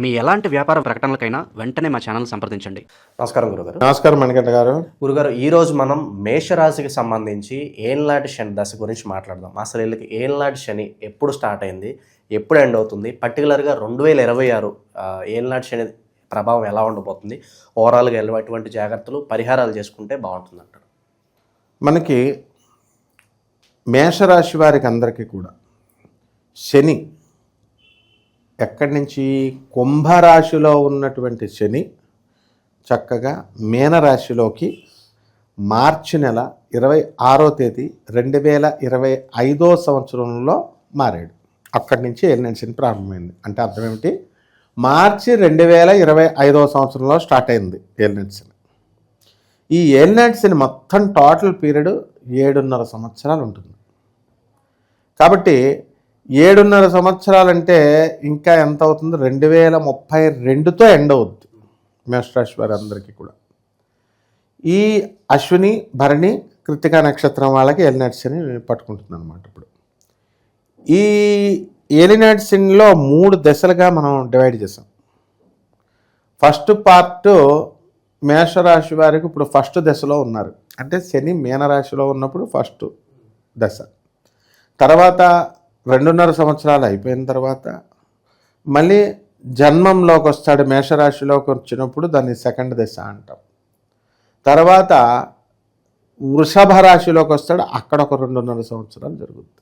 మీ ఎలాంటి వ్యాపార ప్రకటనలకైనా వెంటనే మా ఛానల్ సంప్రదించండి. నమస్కారం గురుగారు. నమస్కారం మణికంఠ గారు. గురుగారు ఈరోజు మనం మేషరాశికి సంబంధించి ఏళ్ళనాటి శని దశ గురించి మాట్లాడదాం. అసలు వీళ్ళకి ఏళ్ళనాటి శని ఎప్పుడు స్టార్ట్ అయింది ఎప్పుడు ఎండ్ అవుతుంది? పర్టికులర్గా రెండు వేల ఇరవై ఆరు ఏళ్ళనాటి శని ప్రభావం ఎలా ఉండబోతుంది? ఓవరాల్గా ఎటువంటి జాగ్రత్తలు పరిహారాలు చేసుకుంటే బాగుంటుంది అంటారు. మనకి మేషరాశి వారికి అందరికీ కూడా శని ఎక్కడి నుంచి కుంభరాశిలో ఉన్నటువంటి శని చక్కగా మీనరాశిలోకి మార్చి నెల ఇరవై ఆరో తేదీ రెండు వేల ఇరవై ఐదో సంవత్సరంలో మారాడు. అక్కడి నుంచి ఏలినటి శని ప్రారంభమైంది. అంటే అర్థం ఏమిటి? మార్చి రెండు వేల ఇరవై ఐదో సంవత్సరంలో స్టార్ట్ అయింది ఏలినటి శని. ఈ ఏలినటి శని మొత్తం టోటల్ పీరియడ్ ఏడున్నర సంవత్సరాలు ఉంటుంది. కాబట్టి ఏడున్నర సంవత్సరాలంటే ఇంకా ఎంత అవుతుంది రెండు వేల ముప్పై రెండుతో ఎండ్ అవుద్ది మేషరాశి వారి అందరికీ కూడా. ఈ అశ్విని భరణి కృతికా నక్షత్రం వాళ్ళకి ఎలినాడ్సిని పట్టుకుంటుంది అనమాట ఇప్పుడు. ఈ ఎలినాడ్సిన్లో మూడు దశలుగా మనం డివైడ్ చేసాం ఫస్ట్ పార్ట్ మేషరాశి వారికి ఇప్పుడు ఫస్ట్ దశలో ఉన్నారు. అంటే శని మీనరాశిలో ఉన్నప్పుడు ఫస్ట్ దశ. తర్వాత రెండున్నర సంవత్సరాలు అయిపోయిన తర్వాత మళ్ళీ జన్మంలోకి వస్తాడు మేషరాశిలోకి వచ్చినప్పుడు దాన్ని సెకండ్ దశ అంటాం. తర్వాత వృషభ రాశిలోకి వస్తాడు అక్కడ ఒక రెండున్నర సంవత్సరాలు జరుగుతుంది.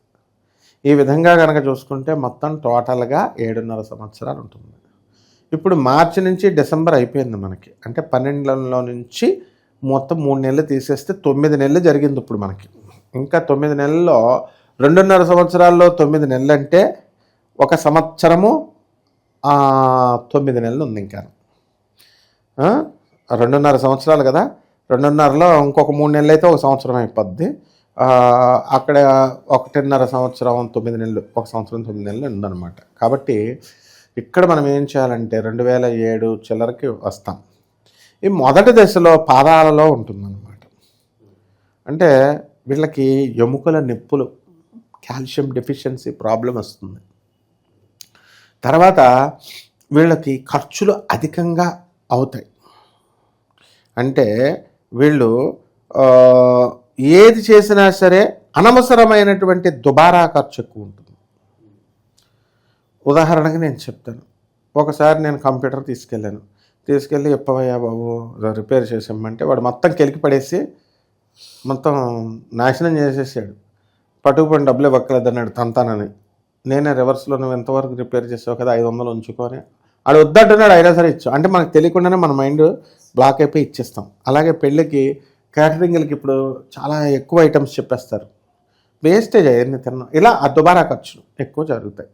ఈ విధంగా కనుక చూసుకుంటే మొత్తం టోటల్గా ఏడున్నర సంవత్సరాలు ఉంటుంది. ఇప్పుడు మార్చి నుంచి డిసెంబర్ అయిపోయింది మనకి. అంటే పన్నెండులో నుంచి మొత్తం మూడు నెలలు తీసేస్తే తొమ్మిది నెలలు జరిగింది ఇప్పుడు మనకి. ఇంకా తొమ్మిది నెలల్లో రెండున్నర సంవత్సరాల్లో తొమ్మిది నెలలు అంటే ఒక సంవత్సరము తొమ్మిది నెలలు ఉంది ఇంకా. రెండున్నర సంవత్సరాలు కదా. రెండున్నరలో ఇంకొక మూడు నెలలు అయితే ఒక సంవత్సరం అయిపోద్ది. అక్కడ ఒకటిన్నర సంవత్సరం తొమ్మిది నెలలు ఒక సంవత్సరం తొమ్మిది నెలలు ఉందన్నమాట. కాబట్టి ఇక్కడ మనం ఏం చేయాలంటే రెండు వేల ఏడు చిల్లరకి వస్తాం. ఈ మొదటి దశలో పాదాలలో ఉంటుందన్నమాట. అంటే వీళ్ళకి ఎముకల నొప్పులు కాల్షియం డెఫిషియన్సీ ప్రాబ్లం వస్తుంది. తర్వాత వీళ్ళకి ఖర్చులు అధికంగా అవుతాయి. అంటే వీళ్ళు ఏది చేసినా సరే అనవసరమైనటువంటి దుబారా ఖర్చు ఎక్కువ ఉంటుంది. ఉదాహరణకి నేను చెప్తాను. ఒకసారి నేను కంప్యూటర్ తీసుకెళ్ళాను. తీసుకెళ్ళి ఎప్పవయ్యా బాబు రిపేర్ చేసామంటే వాడు మొత్తం కెలికి పడేసి మొత్తం నాశనం చేసేసాడు. పట్టుకుపోయిన డబ్బులు ఇవ్వక్కలేదు అన్నాడు తంతానని. నేనే రివర్స్లో నువ్వు ఎంతవరకు రిపేర్ చేసావు కదా ఐదు వందలు ఉంచుకొని. ఆడు వద్దంటున్నాడు అయినా సరే ఇచ్చు. అంటే మనకు తెలియకుండానే మన మైండ్ బ్లాక్ అయిపోయి ఇచ్చేస్తాం. అలాగే పెళ్ళికి క్యాటరింగ్లకి ఇప్పుడు చాలా ఎక్కువ ఐటమ్స్ చెప్పేస్తారు. వేస్టేజ్ అయ్యింది తిన్నాం. ఇలా దుబారా ఖర్చులు ఎక్కువ జరుగుతాయి.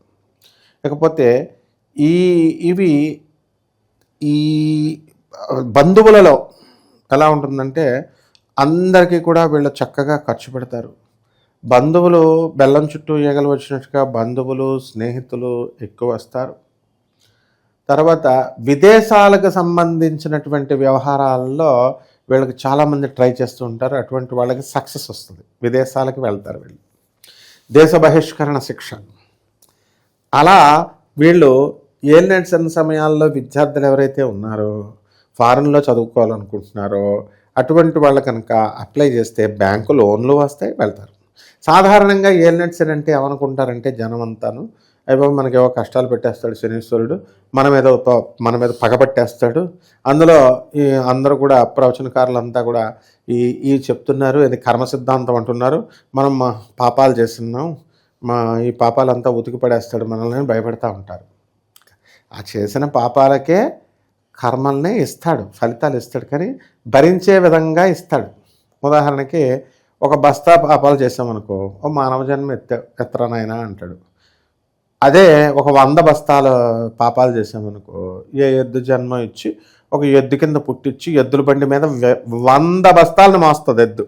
ఇకపోతే ఈ ఇవి ఈ బంధువులలో ఎలా ఉంటుందంటే అందరికీ కూడా వీళ్ళు చక్కగా ఖర్చు పెడతారు. బంధువులు బెల్లం చుట్టూ ఈగలు వచ్చినట్టుగా బంధువులు స్నేహితులు ఎక్కువ వస్తారు. తర్వాత విదేశాలకు సంబంధించినటువంటి వ్యవహారాల్లో వీళ్ళకి చాలామంది ట్రై చేస్తూ ఉంటారు. అటువంటి వాళ్ళకి సక్సెస్ వస్తుంది. విదేశాలకు వెళ్తారు వీళ్ళు. దేశ బహిష్కరణ శిక్ష. అలా వీళ్ళు ఏలినట్స్ నడిచిన సమయాల్లో విద్యార్థులు ఎవరైతే ఉన్నారో ఫారెన్లో చదువుకోవాలనుకుంటున్నారో అటువంటి వాళ్ళు కనుక అప్లై చేస్తే బ్యాంకు లోన్లు వస్తాయి వెళ్తారు. సాధారణంగా ఏలినట్స్ అంటే ఏమనుకుంటారంటే జనం అంతాను అయిపో మనకి ఏవో కష్టాలు పెట్టేస్తాడు శనీశ్వరుడు మన మీద ప- మన మీద పగబట్టేస్తాడు అందులో ఈ అందరూ కూడా ప్రవచనకారులు అంతా కూడా ఈ ఈ చెప్తున్నారు ఇది కర్మ సిద్ధాంతం అంటున్నారు. మనం మా పాపాలు చేస్తున్నాం మా ఈ పాపాలంతా ఉతికి పడేస్తాడు మనల్ని భయపడతా ఉంటారు. ఆ చేసిన పాపాలకే కర్మల్ని ఇస్తాడు ఫలితాలు ఇస్తాడు కానీ భరించే విధంగా ఇస్తాడు. ఉదాహరణకి ఒక బస్తా పాపాలు చేసామనుకో ఓ మానవ జన్మ ఎత్త ఎత్తరనైనా అంటాడు. అదే ఒక వంద బస్తాల పాపాలు చేసామనుకో ఏ ఎద్దు జన్మ ఇచ్చి ఒక ఎద్దు కింద పుట్టించి ఎద్దుల బండి మీద వె- వంద బస్తాలను మోస్తుంది ఎద్దు.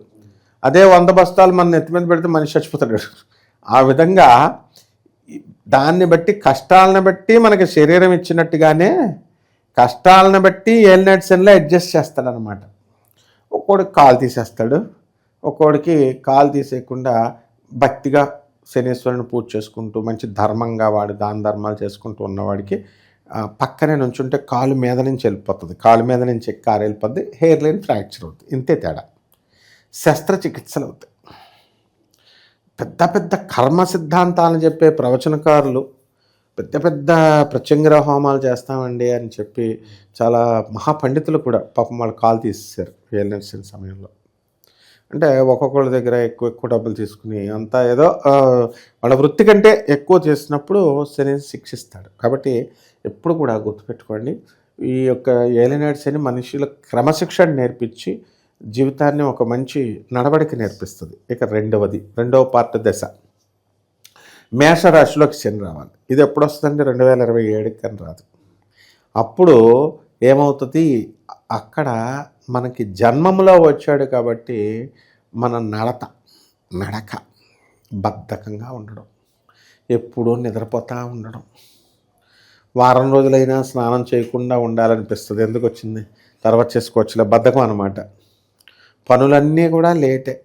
అదే వంద బస్తాలు మన నెత్తి మీద పెడితే మనిషి చచ్చిపోతాడు. ఆ విధంగా దాన్ని బట్టి కష్టాలను బట్టి మనకి శరీరం ఇచ్చినట్టుగానే కష్టాలను బట్టి ఏల్ సెన్లో అడ్జస్ట్ చేస్తాడనమాట అనమాట కాలు తీసేస్తాడు. ఒక్కోడికి కాలు తీసేయకుండా భక్తిగా శనీశ్వరుని పూజ చేసుకుంటూ మంచి ధర్మంగా వాడు దాన ధర్మాలు చేసుకుంటూ ఉన్నవాడికి పక్కనే నుంచుంటే కాలు మీద నుంచి వెళ్ళిపోతుంది. కాలు మీద నుంచి కారు వెళ్ళిపోద్ది. హెయిర్ లైన్ ఫ్రాక్చర్ అవుతుంది ఇంతే తేడా. శస్త్రచికిత్సలు అవుతాయి. పెద్ద పెద్ద కర్మ సిద్ధాంతాలను చెప్పే ప్రవచనకారులు పెద్ద పెద్ద ప్రత్యంగర హోమాలు చేస్తామండి అని చెప్పి చాలా మహాపండితులు కూడా పాపం వాళ్ళు కాలు తీసేశారు. ఏలినట్సిన సమయంలో. అంటే ఒక్కొక్కళ్ళ దగ్గర ఎక్కువ ఎక్కువ డబ్బులు తీసుకుని అంతా ఏదో వాళ్ళ వృత్తి కంటే ఎక్కువ చేసినప్పుడు శని శిక్షిస్తాడు. కాబట్టి ఎప్పుడు కూడా గుర్తుపెట్టుకోండి ఈ యొక్క ఏలినాడు శని మనుషుల క్రమశిక్షణ నేర్పించి జీవితాన్ని ఒక మంచి నడవడిక నేర్పిస్తుంది. ఇక రెండవది రెండవ పార్ట్ దశ. మేషరాశిలోకి శని రావాలి. ఇది ఎప్పుడు వస్తుందండి? రెండు వేల ఇరవై ఏడుకి అని రాదు. అప్పుడు ఏమవుతుంది? అక్కడ మనకి జన్మములో వచ్చాడు కాబట్టి మన నడత నడక బద్ధకంగా ఉండడం ఎప్పుడూ నిద్రపోతూ ఉండడం. వారం రోజులైనా స్నానం చేయకుండా ఉండాలనిపిస్తుంది. ఎందుకు వచ్చింది? తర్వాత చేసుకోవచ్చులే. బద్ధకం అనమాట పనులన్నీ కూడా లేటే.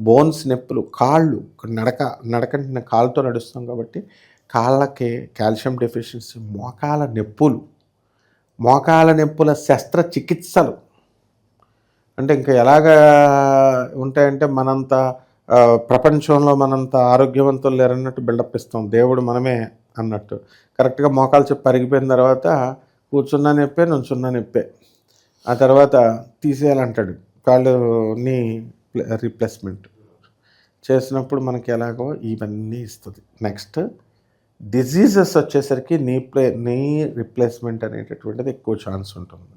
బోన్స్ నొప్పులు కాళ్ళు నడక నడకంటే కాళ్ళతో నడుస్తాం కాబట్టి కాళ్ళకి కాల్షియం డెఫిషియన్సీ మోకాల నొప్పులు మోకాల నొప్పుల శస్త్రచికిత్సలు. అంటే ఇంకా ఎలాగా ఉంటాయంటే మనంత ప్రపంచంలో మనంత ఆరోగ్యవంతులు లేరన్నట్టు బిల్డప్ ఇస్తాం. దేవుడు మనమే అన్నట్టు. కరెక్ట్గా మోకాలు చెప్పి పరిగిపోయిన తర్వాత కూర్చున్నా నొప్పే నుంచున్నా నొప్పే. ఆ తర్వాత తీసేయాలంటాడు. కాళ్ళుని రీప్లేస్మెంట్. చేసినప్పుడు మనకి ఎలాగో ఇవన్నీ ఇస్తుంది. నెక్స్ట్ డిజీజెస్ వచ్చేసరికి నీ ప్లే నీ రిప్లేస్మెంట్ అనేటటువంటిది ఎక్కువ ఛాన్స్ ఉంటుంది.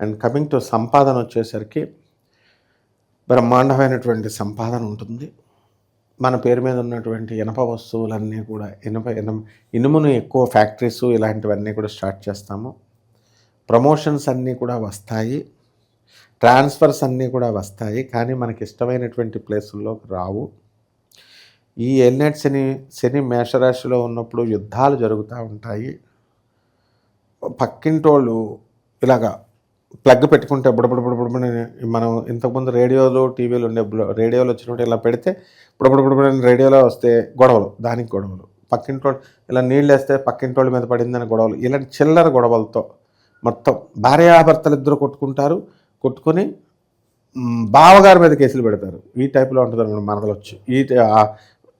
అండ్ కమింగ్ టు సంపాదన వచ్చేసరికి బ్రహ్మాండమైనటువంటి సంపాదన ఉంటుంది. మన పేరు మీద ఉన్నటువంటి ఇనప వస్తువులన్నీ కూడా ఇనుప ఇనుమ ఇనుమును ఎక్కువ ఫ్యాక్టరీస్ ఇలాంటివన్నీ కూడా స్టార్ట్ చేస్తాము. ప్రమోషన్స్ అన్నీ కూడా వస్తాయి. ట్రాన్స్ఫర్స్ అన్నీ కూడా వస్తాయి. కానీ మనకి ఇష్టమైనటువంటి ప్లేసుల్లోకి రావు. ఈ ఎల్నెట్ శని శని మేషరాశిలో ఉన్నప్పుడు యుద్ధాలు జరుగుతూ ఉంటాయి. పక్కింటోళ్ళు ఇలాగా ప్లగ్ పెట్టుకుంటే బుడబుడబుడబుడని మనం ఇంతకుముందు రేడియోలు టీవీలు ఉండే రేడియోలు వచ్చినప్పుడు ఇలా పెడితే బుడబుడబుడబుడని రేడియోలో వస్తే గొడవలు దానికి గొడవలు. పక్కింటోళ్ళు ఇలా నీళ్ళు వేస్తే పక్కింటోళ్ళ మీద పడిందని గొడవలు. ఇలాంటి చిల్లర గొడవలతో మొత్తం భార్యాభర్తలు ఇద్దరు కొట్టుకుంటారు కొట్టుకొని బావగారి మీద కేసులు పెడతారు. ఈ టైప్లో ఉంటుంది అనమాట మనదలు వచ్చి ఈ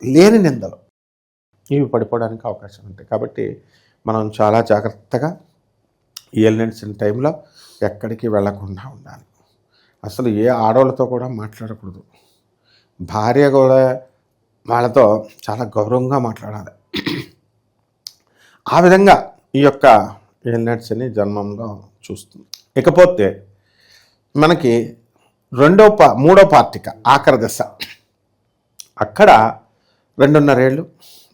లేని నిందలు. ఇవి పడిపోవడానికి అవకాశం ఉంటాయి. కాబట్టి మనం చాలా జాగ్రత్తగా ఈ టైంలో ఎక్కడికి వెళ్ళకుండా ఉండాలి. అసలు ఏ ఆడవాళ్ళతో కూడా మాట్లాడకూడదు. భార్య కూడా వాళ్ళతో చాలా గౌరవంగా మాట్లాడాలి. ఆ విధంగా ఈ యొక్క ఎలిమెంట్స్ జన్మంలో చూస్తుంది. ఇకపోతే మనకి రెండో పా మూడో పార్టిక ఆఖరి దశ. అక్కడ రెండున్నరేళ్ళు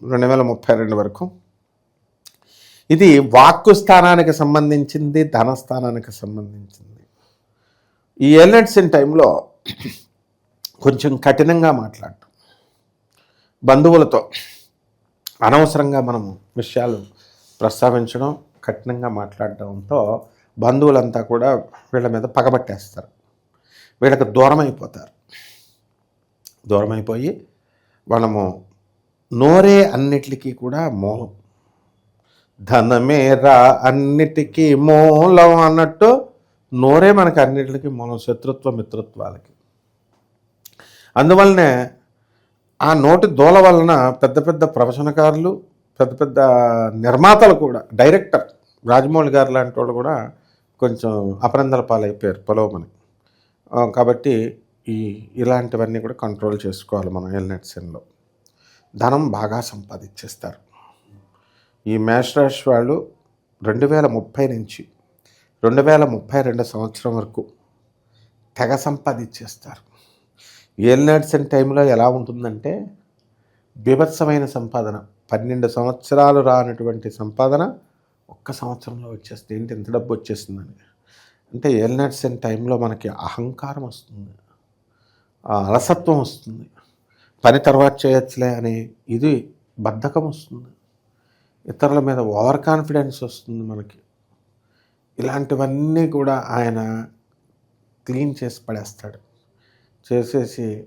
రెండు వేల ముప్పై రెండు వరకు. ఇది వాక్కు స్థానానికి సంబంధించింది ధనస్థానానికి సంబంధించింది. ఈ ఎలిమెంట్స్ టైంలో కొంచెం కఠినంగా మాట్లాడటం. బంధువులతో అనవసరంగా మనం విషయాలు ప్రస్తావించడం కఠినంగా మాట్లాడడంతో బంధువులంతా కూడా వీళ్ళ మీద పగబట్టేస్తారు. వీళ్ళకి దూరం అయిపోతారు దూరం అయిపోయి మనము నోరే అన్నిటికీ కూడా మూలం. ధనమే రా అన్నిటికీ మూలం అన్నట్టు నోరే మనకి అన్నిటికీ మూలం శత్రుత్వ మిత్రత్వాలకి. అందువలనే ఆ నోటి దూల వలన పెద్ద పెద్ద ప్రవచనకారులు పెద్ద పెద్ద నిర్మాతలు కూడా డైరెక్టర్ రాజమౌళి గారు లాంటి వాళ్ళు కూడా కొంచెం అపరందల పాలైపోయారు పొలవమని కాబట్టి ఈ ఇలాంటివన్నీ కూడా కంట్రోల్ చేసుకోవాలి మనం ఎల్నెట్సెన్లో ధనం బాగా సంపాదించేస్తారు. ఈ మేషరాశి వాళ్ళు రెండు వేల ముప్పై నుంచి రెండు వేల ముప్పై రెండు సంవత్సరం వరకు తెగ సంపాదించేస్తారు. ఏలినాడ్సన్ టైంలో ఎలా ఉంటుందంటే బీభత్సమైన సంపాదన. పన్నెండు సంవత్సరాలు రానటువంటి సంపాదన ఒక్క సంవత్సరంలో వచ్చేస్తుంది. ఏంటి ఎంత డబ్బు వచ్చేసిందని అంటే ఏలినాడ్సన్ టైంలో మనకి అహంకారం వస్తుంది. ఆ అలసత్వం వస్తుంది. పని తర్వాత చేయొచ్చులే అని ఇది బద్ధకం వస్తుంది. ఇతరుల మీద ఓవర్ కాన్ఫిడెన్స్ వస్తుంది మనకి. ఇలాంటివన్నీ కూడా ఆయన క్లీన్ చేసి పడేస్తాడు. చేసేసి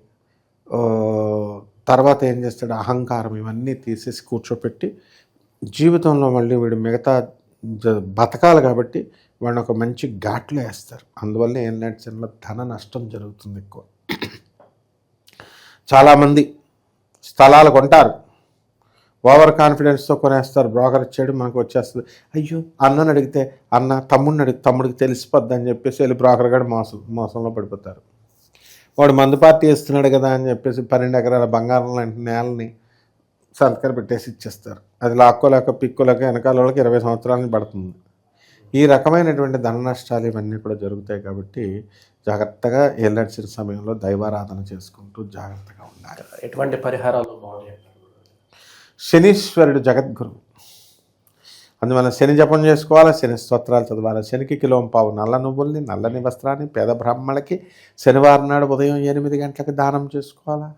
తర్వాత ఏం చేస్తాడు? అహంకారం ఇవన్నీ తీసేసి కూర్చోపెట్టి జీవితంలో మళ్ళీ వీడు మిగతా జ- బతకాలి కాబట్టి వాడిని ఒక మంచి ఘాట్లో వేస్తారు. అందువల్ల ఏంటంటే చిన్న ధన నష్టం జరుగుతుంది ఎక్కువ. చాలామంది స్థలాలు కొంటారు. ఓవర్ కాన్ఫిడెన్స్తో కొనేస్తారు. బ్రోకర్ ఇచ్చాడు మనకు వచ్చేస్తుంది. అయ్యో అన్నని అడిగితే అన్న తమ్ముడిని అడిగి తమ్ముడికి తెలిసిపోద్ది అని చెప్పేసి వెళ్ళి బ్రోకర్ గడు మోసం మోసంలో పడిపోతారు. వాడు మందు పార్టీ ఇస్తున్నాడు కదా అని చెప్పేసి పన్నెండు ఎకరాల బంగారం లాంటి నేలని సంతకాలు పెట్టేసి ఇచ్చేస్తారు. అది లాక్కోలేక పిక్కోలేక వెనకాల వాళ్ళకి ఇరవై సంవత్సరాలని పడుతుంది. ఈ రకమైనటువంటి ధన నష్టాలు ఇవన్నీ కూడా జరుగుతాయి కాబట్టి జాగ్రత్తగా ఏళ్ళడిచిన సమయంలో దైవారాధన చేసుకుంటూ జాగ్రత్తగా ఉండాలి. ఎటువంటి పరిహారాలు శనీశ్వరుడు జగద్గురు. అందువల్ల శని జపం చేసుకోవాలి? శని స్తోత్రాలు చదవాలి? శనికి కిలోం పావు నల్ల నువ్వుల్ని నల్లని వస్త్రాన్ని పేద బ్రాహ్మణులకి శనివారం నాడు ఉదయం ఎనిమిది గంటలకు దానం చేసుకోవాలా?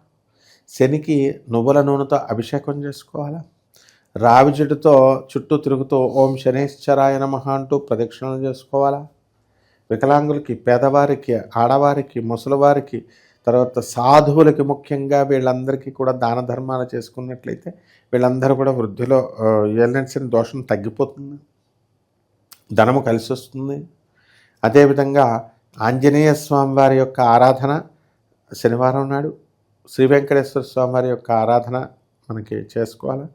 శనికి నువ్వుల నూనెతో అభిషేకం చేసుకోవాలా? రావి చెట్టుతో చుట్టూ తిరుగుతూ ఓం శనేశ్వరాయ నమః అంటూ ప్రదక్షిణలు చేసుకోవాలా? వికలాంగులకి పేదవారికి ఆడవారికి ముసలివారికి తర్వాత సాధువులకి ముఖ్యంగా వీళ్ళందరికీ కూడా దాన ధర్మాలు చేసుకున్నట్లయితే వీళ్ళందరూ కూడా వృద్ధిలో ఏలినట్సిన దోషం తగ్గిపోతుంది. ధనము కలిసి వస్తుంది. అదేవిధంగా ఆంజనేయ స్వామి వారి యొక్క ఆరాధన శనివారం నాడు శ్రీ వెంకటేశ్వర స్వామి వారి యొక్క ఆరాధన మనకి చేసుకోవాలి?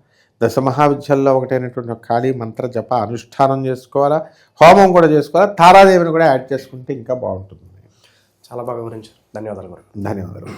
దశ మహావిద్యల్లో ఒకటైనటువంటి కాళీ మంత్ర జప అనుష్ఠానం చేసుకోవాలా? హోమం కూడా చేసుకోవాలా? తారాదేవిని కూడా యాడ్ చేసుకుంటే ఇంకా బాగుంటుంది. చాలా బాగా గురించి ధన్యవాదాలు గురు ధన్యవాదాలు.